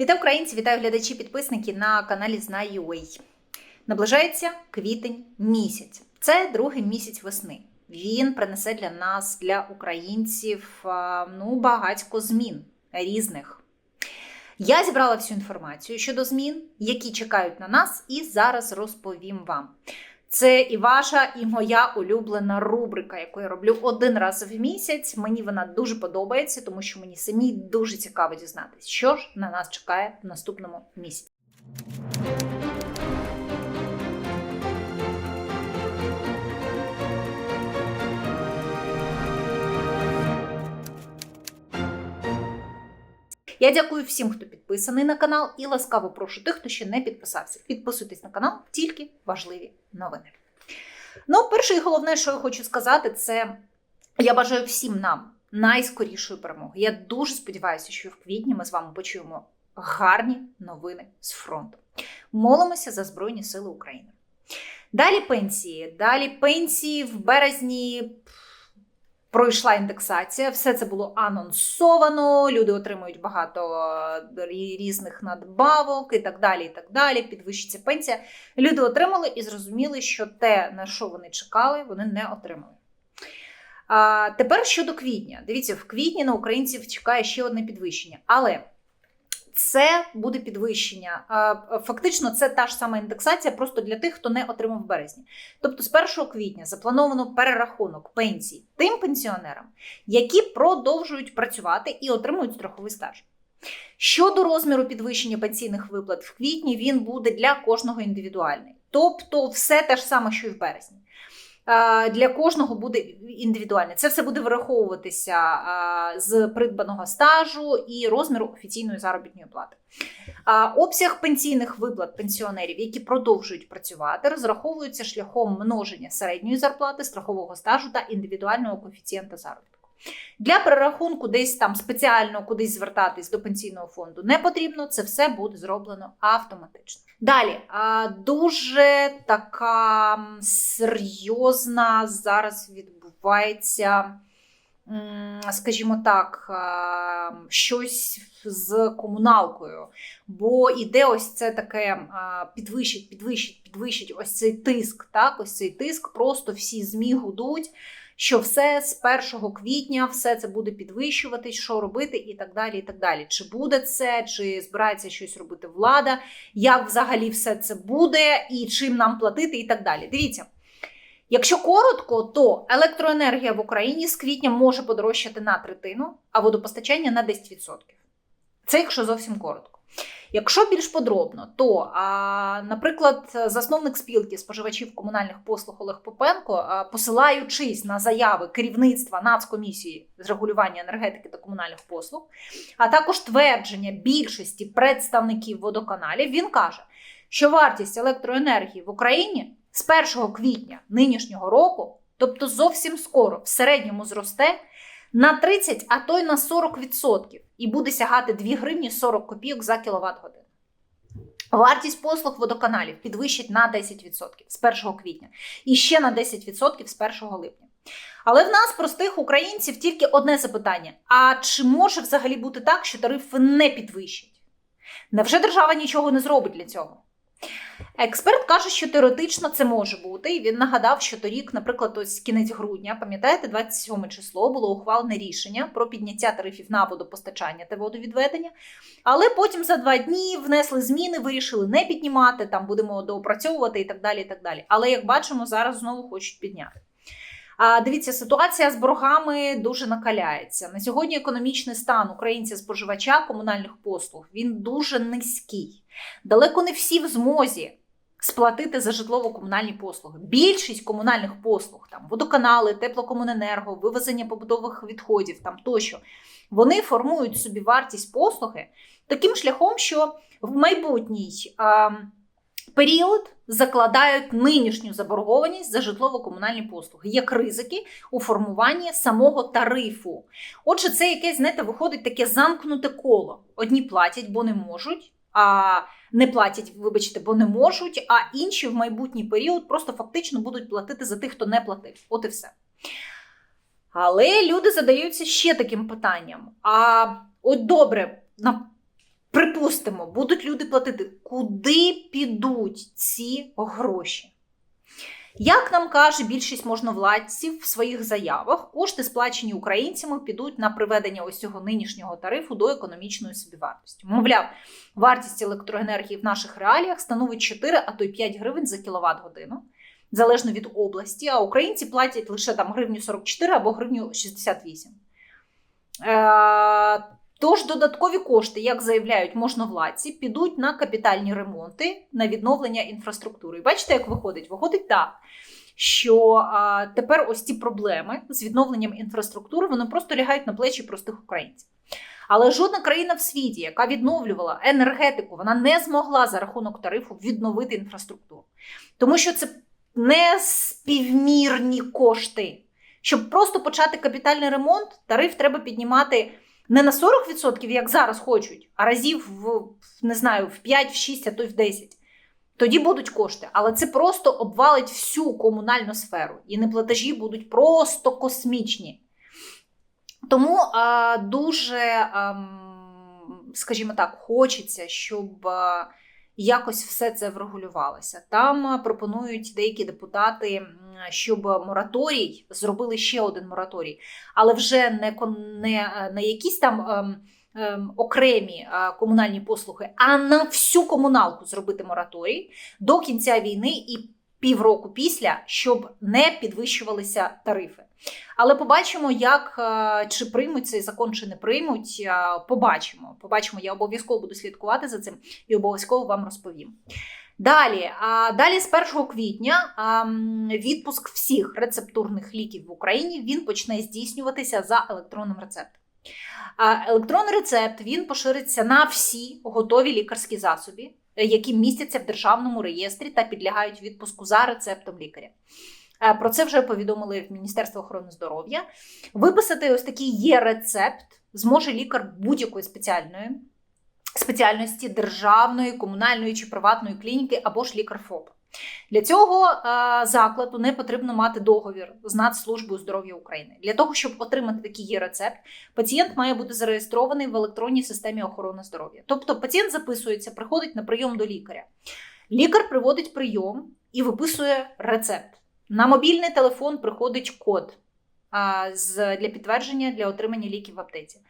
Вітаю українці, вітаю глядачі, підписники на каналі Знаю.ua. Наближається квітень місяць. Це другий місяць весни. Він принесе для нас, для українців, ну, багатько змін різних. Я зібрала всю інформацію щодо змін, які чекають на нас, і зараз розповім вам. Це і ваша, і моя улюблена рубрика, яку я роблю один раз в місяць. Мені вона дуже подобається, тому що мені самі дуже цікаво дізнатися, що ж на нас чекає в наступному місяці. Я дякую всім, хто підписаний на канал, і ласкаво прошу тих, хто ще не підписався. Підписуйтесь на канал, тільки важливі новини. Ну, перше і головне, що я хочу сказати, це я бажаю всім нам найскорішої перемоги. Я дуже сподіваюся, що в квітні ми з вами почуємо гарні новини з фронту. Молимося за Збройні Сили України. Далі пенсії. Далі пенсії в березні пройшла індексація. Все це було анонсовано. Люди отримують багато е, різних надбавок і так далі. і так далі. Підвищиться пенсія. Люди отримали і зрозуміли, що те, на що вони чекали, вони не отримали. А тепер щодо квітня. Дивіться, в квітні на українців чекає ще одне підвищення. Але це буде підвищення. Фактично, це та ж сама індексація, просто для тих, хто не отримав в березні. Тобто, з 1 квітня заплановано перерахунок пенсій тим пенсіонерам, які продовжують працювати і отримують страховий стаж. Щодо розміру підвищення пенсійних виплат в квітні, він буде для кожного індивідуальний. Тобто, все те ж саме, що і в березні. Для кожного буде індивідуальне. Це все буде враховуватися з придбаного стажу і розміру офіційної заробітної плати. Обсяг пенсійних виплат пенсіонерів, які продовжують працювати, розраховується шляхом множення середньої зарплати, страхового стажу та індивідуального коефіцієнта заробітку. Для перерахунку десь там спеціально кудись звертатись до пенсійного фонду не потрібно, це все буде зроблено автоматично. Далі дуже така серйозна зараз відбувається, скажімо так, щось з комуналкою. Бо іде ось це таке підвищить, підвищить, підвищить ось цей тиск. Так, ось цей тиск, просто всі ЗМІ гудуть що все з 1 квітня все це буде підвищуватись, що робити, і так далі. і так далі. Чи буде це, чи збирається щось робити влада, як взагалі все це буде, і чим нам платити, і так далі. Дивіться. Якщо коротко, то електроенергія в Україні з квітня може подорожчати на третину, а водопостачання на 10%. Це якщо зовсім коротко. Якщо більш подробно, то, наприклад, засновник спілки споживачів комунальних послуг Олег Попенко, посилаючись на заяви керівництва Нацкомісії з регулювання енергетики та комунальних послуг, а також твердження більшості представників водоканалів, він каже, що вартість електроенергії в Україні з 1 квітня нинішнього року, тобто зовсім скоро, в середньому зросте на 30, а то й на 40% і буде сягати 2 гривні 40 копійок за кіловат годину. Вартість послуг водоканалів підвищить на 10% з 1 квітня і ще на 10% з 1 липня. Але в нас, простих українців, тільки одне запитання: а чи може взагалі бути так, що тарифи не підвищать? Невже держава нічого не зробить для цього? Експерт каже, що теоретично це може бути. І він нагадав, що торік, наприклад, ось кінець грудня, пам'ятаєте, 27 число було ухвалене рішення про підняття тарифів на водопостачання та водовідведення. Але потім за два дні внесли зміни, вирішили не піднімати, там будемо доопрацьовувати і так далі. і так далі. Але як бачимо, зараз знову хочуть підняти. А дивіться, ситуація з боргами дуже накаляється. На сьогодні економічний стан українця-споживача комунальних послуг він дуже низький. Далеко не всі в змозі сплатити за житлово-комунальні послуги. Більшість комунальних послуг, там водоканали, теплокомуненерго, вивезення побутових відходів там тощо, вони формують собі вартість послуги таким шляхом, що в майбутній а, період закладають нинішню заборгованість за житлово-комунальні послуги, як ризики у формуванні самого тарифу. Отже, це якесь, знаєте, виходить таке замкнуте коло. Одні платять, бо не можуть. А не платять, вибачте, бо не можуть, а інші в майбутній період просто фактично будуть платити за тих, хто не платив. От і все. Але люди задаються ще таким питанням: а от добре, Припустимо, будуть люди платити. Куди підуть ці гроші? Як нам каже більшість можновладців в своїх заявах, кошти, сплачені українцями, підуть на приведення ось цього нинішнього тарифу до економічної собівартості. Мовляв, вартість електроенергії в наших реаліях становить 4, а то й 5 гривень за кіловат годину, залежно від області. А українці платять лише там гривню 44 або гривню 68. Тож додаткові кошти, як заявляють можновладці, підуть на капітальні ремонти, на відновлення інфраструктури. Бачите, як виходить? Виходить так, що а, тепер ось ці проблеми з відновленням інфраструктури вони просто лягають на плечі простих українців. Але жодна країна в світі, яка відновлювала енергетику, вона не змогла за рахунок тарифу відновити інфраструктуру. Тому що це не співмірні кошти. Щоб просто почати капітальний ремонт, тариф треба піднімати не на 40%, як зараз хочуть, а разів в не знаю, в 5, в 6, а то й в 10. Тоді будуть кошти, але це просто обвалить всю комунальну сферу, і неплатежі будуть просто космічні. Тому а, дуже, а, скажімо так, хочеться, щоб а, якось все це врегулювалося. Там пропонують деякі депутати, щоб мораторій зробили ще один мораторій, але вже не, не е, на якісь там. ем, ем, Окремі е, комунальні послуги, а на всю комуналку зробити мораторій до кінця війни і півроку після, щоб не підвищувалися тарифи. Але побачимо, як е, чи приймуть цей закон, чи не приймуть. е, Побачимо. Побачимо. Я обов'язково буду слідкувати за цим і обов'язково вам розповім. Далі, а далі з 1 квітня відпуск всіх рецептурних ліків в Україні він почне здійснюватися за електронним рецептом. Електронний рецепт він пошириться на всі готові лікарські засоби, які містяться в державному реєстрі та підлягають відпуску за рецептом лікаря. Е, Про це вже повідомили в Міністерство охорони здоров'я. Виписати ось такий є рецепт зможе лікар будь-якої спеціальної спеціальності державної, комунальної чи приватної клініки або ж лікар ФОП. Для цього е, закладу не потрібно мати договір з Нацслужбою здоров'я України. Для того, щоб отримати такий рецепт, пацієнт має бути зареєстрований в електронній системі охорони здоров'я. Тобто пацієнт записується, приходить на прийом до лікаря. Лікар приводить прийом і виписує рецепт. На мобільний телефон приходить код для підтвердження для отримання ліків в аптеці.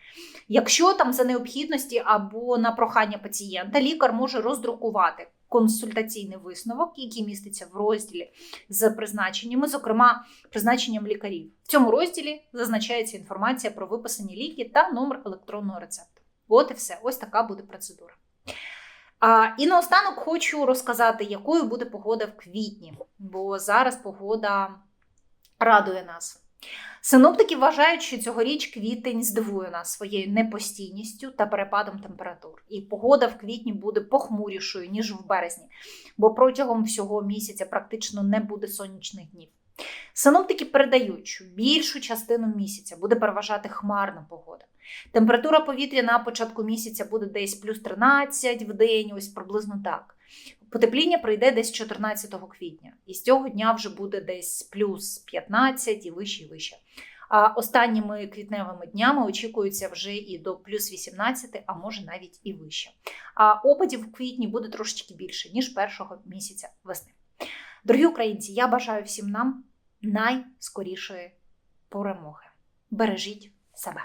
Якщо там за необхідності або на прохання пацієнта, лікар може роздрукувати консультаційний висновок, який міститься в розділі з призначеннями, зокрема призначенням лікарів. В цьому розділі зазначається інформація про виписані ліки та номер електронного рецепту. От і все. Ось така буде процедура. А, і наостанок хочу розказати, якою буде погода в квітні, бо зараз погода радує нас. Синоптики вважають, що цьогоріч квітень здивує нас своєю непостійністю та перепадом температур. І погода в квітні буде похмурішою, ніж в березні, бо протягом всього місяця практично не буде сонячних днів. Синоптики передають, що більшу частину місяця буде переважати хмарна погода. Температура повітря на початку місяця буде десь плюс 13 в день, ось приблизно так. Потепління прийде десь 14 квітня, і з цього дня вже буде десь плюс 15 і вище, і вище. А останніми квітневими днями очікується вже і до плюс 18, а може навіть і вище. А опадів в квітні буде трошечки більше, ніж першого місяця весни. Дорогі українці, я бажаю всім нам найскорішої перемоги. Бережіть себе.